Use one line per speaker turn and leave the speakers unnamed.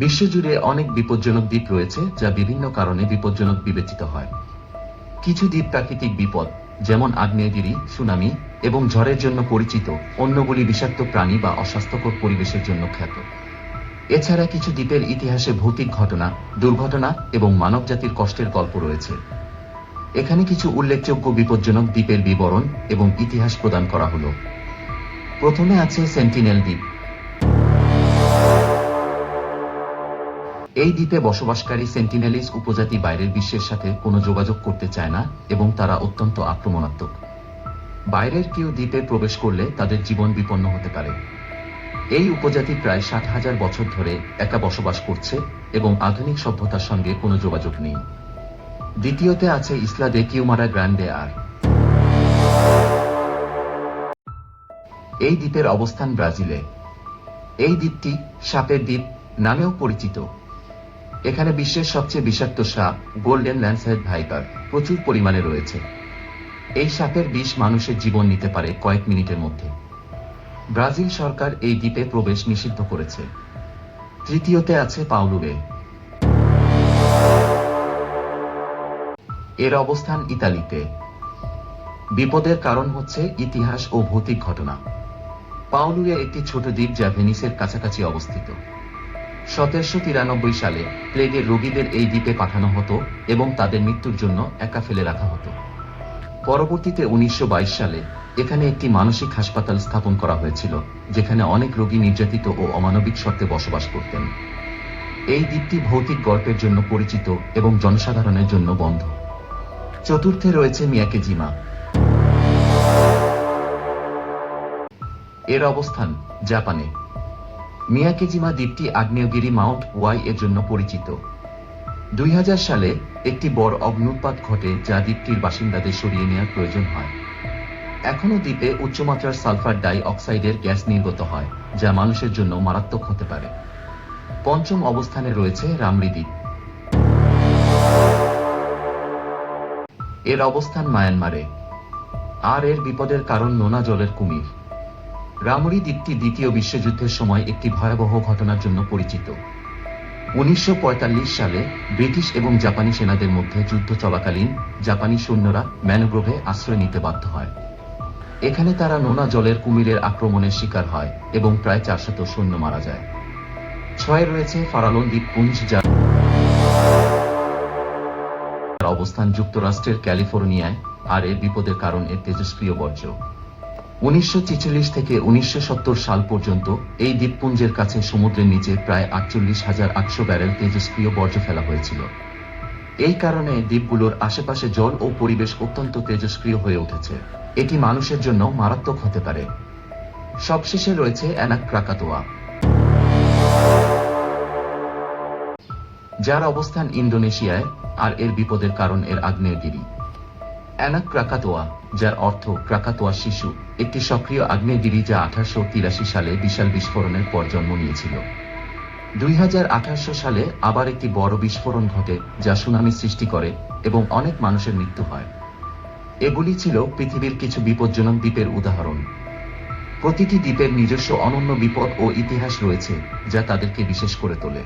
বিশ্বজুড়ে অনেক বিপজ্জনক দ্বীপ রয়েছে যা বিভিন্ন কারণে বিপজ্জনক বিবেচিত হয়। কিছু দ্বীপ প্রাকৃতিক বিপদ, যেমন আগ্নেয়গিরি, সুনামি এবং ঝড়ের জন্য পরিচিত অন্যগুলি বিষাক্ত প্রাণী বা অস্বাস্থ্যকর পরিবেশের জন্য খ্যাত। এছাড়া কিছু দ্বীপের ইতিহাসে ভৌতিক ঘটনা, দুর্ঘটনা এবং মানবজাতির কষ্টের গল্প রয়েছে। এখানে কিছু উল্লেখযোগ্য বিপজ্জনক দ্বীপের বিবরণ এবং ইতিহাস প্রদান করা হলো। প্রথমে আছে সেন্টিনেল দ্বীপ। এই দ্বীপে বসবাসকারী সেন্টিনেলিস উপজাতি বাইরের বিশ্বের সাথে কোনো যোগাযোগ করতে চায় না এবং তারা অত্যন্ত আক্রমণাত্মক। বাইরের কেউ দ্বীপে প্রবেশ করলে তাদের জীবন বিপন্ন হতে পারে। এই উপজাতি প্রায় ষাট হাজার বছর ধরে একা বসবাস করছে এবং আধুনিক সভ্যতার সঙ্গে কোনো যোগাযোগ নেই। দ্বিতীয়তে আছে ইসলা দে কিউমারা গ্র্যান্ডে আর। এই দ্বীপের অবস্থান ব্রাজিলে। এই দ্বীপটি সাপের দ্বীপ নামেও পরিচিত। এখানে বিশ্বের সবচেয়ে বিষাক্ত সাপ গোল্ডেন ল্যান্ডসহেড ভাইপার প্রচুর পরিমাণে রয়েছে। এই সাপের বিষ মানুষের জীবন নিতে পারে কয়েক মিনিটের মধ্যে। ব্রাজিল সরকার এই দ্বীপে প্রবেশ নিষিদ্ধ করেছে। তৃতীয়তে আছে পাউলুবে এর অবস্থান ইতালিতে। বিপদের কারণ হচ্ছে ইতিহাস ও ভৌতিক ঘটনা। পাউলুয়ে একটি ছোট দ্বীপ যা ভেনিসের কাছাকাছি অবস্থিত। সতেরোশো তিরানব্বই সালে প্লেগের রোগীদের এই দ্বীপে পাঠানো হতো এবং তাদের মৃত্যুর জন্য একা ফেলে রাখা হতো। পরবর্তীতে উনিশশো সালে এখানে একটি মানসিক হাসপাতাল স্থাপন করা হয়েছিল, যেখানে অনেক রোগী নির্যাতিত ও অমানবিক শর্তে বসবাস করতেন। এই দ্বীপটি ভৌতিক গল্পের জন্য পরিচিত এবং জনসাধারণের জন্য বন্ধ। চতুর্থে রয়েছে মিয়াকে জিমা। এর অবস্থান জাপানে। মিয়াকেজিমা দ্বীপটি আগ্নেয়গিরি মাউন্ট ওয়াই এর জন্য পরিচিত। দুই হাজার সালে একটি বড় অগ্নুৎপাত ঘটে যা দ্বীপটির বাসিন্দাদের সরিয়ে নেওয়ার প্রয়োজন হয়। এখনও দ্বীপে উচ্চমাত্রার সালফার ডাই অক্সাইডের গ্যাস নির্গত হয়, যা মানুষের জন্য মারাত্মক হতে পারে। পঞ্চম অবস্থানে রয়েছে রামরি দ্বীপ। এর অবস্থান মায়ানমারে। আর এর বিপদের কারণ নোনা জলের কুমির। রামরি দ্বীপটি দ্বিতীয় বিশ্বযুদ্ধের সময় একটি ভয়াবহ ঘটনার জন্য পরিচিত। উনিশশো পঁয়তাল্লিশ সালে ব্রিটিশ এবং জাপানি সেনাদের মধ্যে যুদ্ধ চলাকালীন জাপানি সৈন্যরা ম্যানগ্রোভে আশ্রয় নিতে বাধ্য হয়। এখানে তারা নোনা জলের কুমিরের আক্রমণের শিকার হয় এবং প্রায় চারশত সৈন্য মারা যায়। ছয় রয়েছে ফারালোন দ্বীপপুঞ্জ যা অবস্থান যুক্তরাষ্ট্রের ক্যালিফোর্নিয়ায়, আর এর বিপদের কারণ এর তেজস্ক্রিয় বর্জ্য। উনিশশো ছেচল্লিশ থেকে উনিশশো সত্তর সাল পর্যন্ত এই দ্বীপপুঞ্জের কাছে সমুদ্রের নিচে প্রায় আটচল্লিশ হাজার আটশো ব্যারেল তেজস্ক্রিয় বর্জ্য ফেলা হয়েছিল। এই কারণে দ্বীপগুলোর আশেপাশে জল ও পরিবেশ অত্যন্ত তেজস্ক্রিয় হয়ে উঠেছে। এটি মানুষের জন্য মারাত্মক হতে পারে। সবশেষে রয়েছে অ্যানাক ক্রাকাতোয়া। যার অবস্থান ইন্দোনেশিয়ায়, আর এর বিপদের কারণ এর আগ্নেয়গিরি। অ্যানাক ক্রাকাতোয়া যার অর্থ ক্রাকাতোয়া শিশু, একটি সক্রিয় আগ্নেয়গিরি যা আঠারোশো তিরাশি সালে বিশাল বিস্ফোরণের পর জন্ম নিয়েছিল। দুই সালে আবার একটি বড় বিস্ফোরণ ঘটে যা সুনামি সৃষ্টি করে এবং অনেক মানুষের মৃত্যু হয়। এগুলি ছিল পৃথিবীর কিছু বিপজ্জনক দ্বীপের উদাহরণ। প্রতিটি দ্বীপের নিজস্ব অনন্য বিপদ ও ইতিহাস রয়েছে যা তাদেরকে বিশেষ করে তোলে।